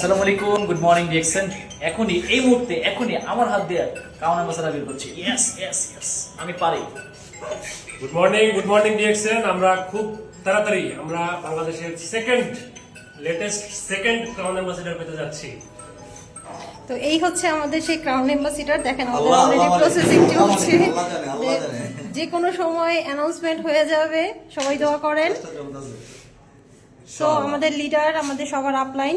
আসসালামু আলাইকুম good morning ডিএক্সেন এখনই এই মুহূর্তে এখনই আমার হাত দিয়ে কাউন অ্যাম্বাসাডার বের করছি। ইয়েস ইয়েস ইয়েস আমি পারি। Good morning good morning DXN আমরা খুব তাড়াতাড়ি আমরা বাংলাদেশের second latest second crown ambassador পেতে যাচ্ছি। তো এই হচ্ছে আমাদের সেই ক্রাউন এম্বাসিডার দেখেন আমাদের অলরেডি প্রসেসিং চলছে। আল্লাহ জানে, আল্লাহ জানে। যে কোনো সময় অ্যানাউন্সমেন্ট হয়ে যাবে সবাই দোয়া করেন। সো আমাদের লিডার আমাদের সবার আপলাইন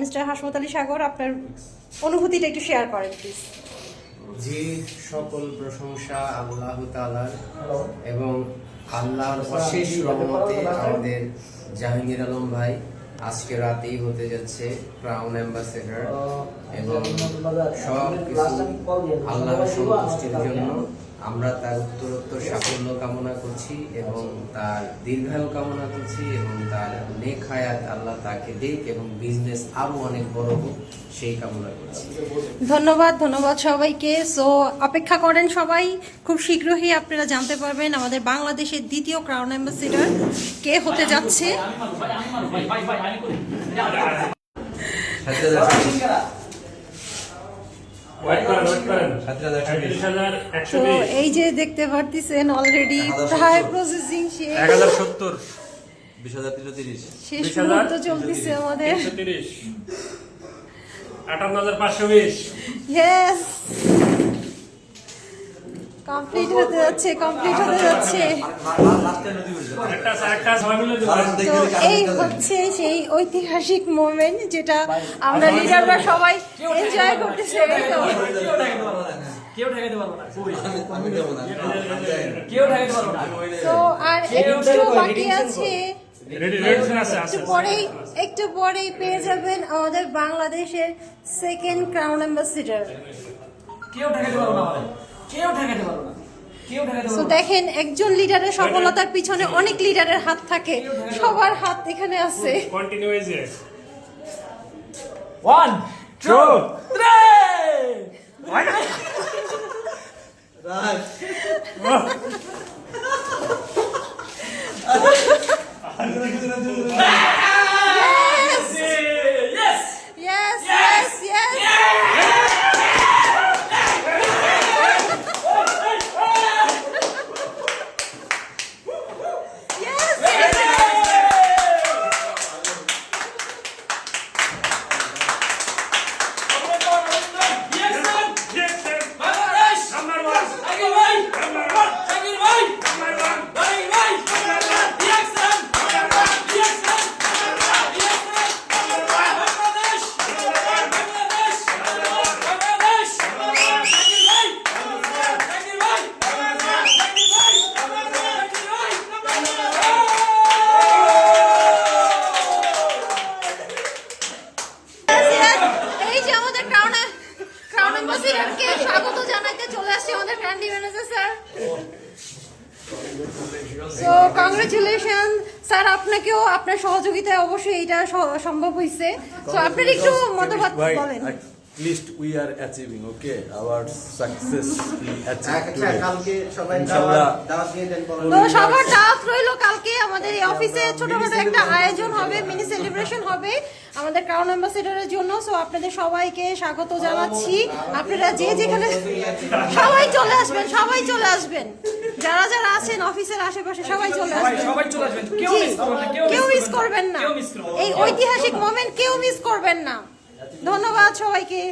মিস্টার হাসমত আলী সাগর আপনার অনুভূতিটা একটু শেয়ার করেন প্লিজ যে সকল প্রশংসা আল্লাহ তালার এবং আল্লাহর অশেষ রহমতে আমাদের জাহাঙ্গীর আলম ভাই আজকে রাতেই হতে যাচ্ছে ক্রাউন অ্যাম্বাসেডর এবং সব কিছু আল্লাহর সন্তুষ্টির জন্য। আমরা তার উত্তরোত্তর সাফল্য কামনা করছি এবং তার দীর্ঘায়ু কামনা করছি এবং তার নেক হায়াত আল্লাহ তাকে দেখ এবং বিজনেস আরও অনেক বড় হোক সেই কামনা করছি। ধন্যবাদ ধন্যবাদ সবাইকে। সো অপেক্ষা করেন সবাই খুব শীঘ্রই আপনারা জানতে পারবেন আমাদের বাংলাদেশের দ্বিতীয় ক্রাউন অ্যাম্বাসিডর কে হতে যাচ্ছে। তো এই যে দেখতে পারতেছেন অলরেডি প্রায় প্রসেসিং শেষ। এক হাজার সত্তর। বিশ হাজার তিনশো তিরিশ। শেষ মুহূর্ত চলতেছে আমাদের। আটান্ন হাজার পাঁচশো বিশ। ইয়েস কমপ্লিট হতে যাচ্ছে কমপ্লিট হতে যাচ্ছে। তো এই হচ্ছে সেই ঐতিহাসিক মোমেন্ট যেটা আমরা লিডাররা সবাই এনজয় করতেছি তো। কেউ ঠেকাতে পারব না কই? আমি দেবো না কেউ ঠেকাতে পারব না তো আর একটু বাকি আছে একটু পরেই একটু পরেই পেয়ে যাবেন আমাদের বাংলাদেশের সেকেন্ড ক্রাউন অ্যাম্বাসিডার কেউ ঠেকাতে পারব না কেউ ঠেকাতে পারব না। তো দেখেন একজন লিডারের সফলতার পিছনে অনেক লিডারের হাত থাকে। সবার হাত এখানে আছে। Continue one two three crown স্বাগত জানাতে চলে আসছি আমাদের ফ্যান্ডি manager sir. So congratulation sir আপনাকেও আপনার সহযোগিতায় অবশ্যই এটা সম্ভব হয়েছে সো আপনার একটু মতামত বলেন। We are achieving, okay? Our success আচ্ছা কালকে সবাই ইনশাআল্লাহ দাওয়াত দিয়ে দেন। সবার দাওয়াত রইল কালকে। আমাদের এই অফিসে ছোটখাটো একটা আয়োজন হবে মিনি সেলিব্রেশন হবে আমাদের ক্রাউন অ্যাম্বাসেডারের জন্য। সো আপনাদের সবাইকে স্বাগত জানাচ্ছি। আপনারা যে যেখানে সবাই চলে আসবেন সবাই চলে আসবেন। যারা যারা আছেন অফিসের আশেপাশে সবাই চলে আসবেন। সবাই চলে আসবেন। কেউ মিস করবেন না। এই ঐতিহাসিক মোমেন্ট কেউ মিস করবেন না। ধন্যবাদ সবাইকে।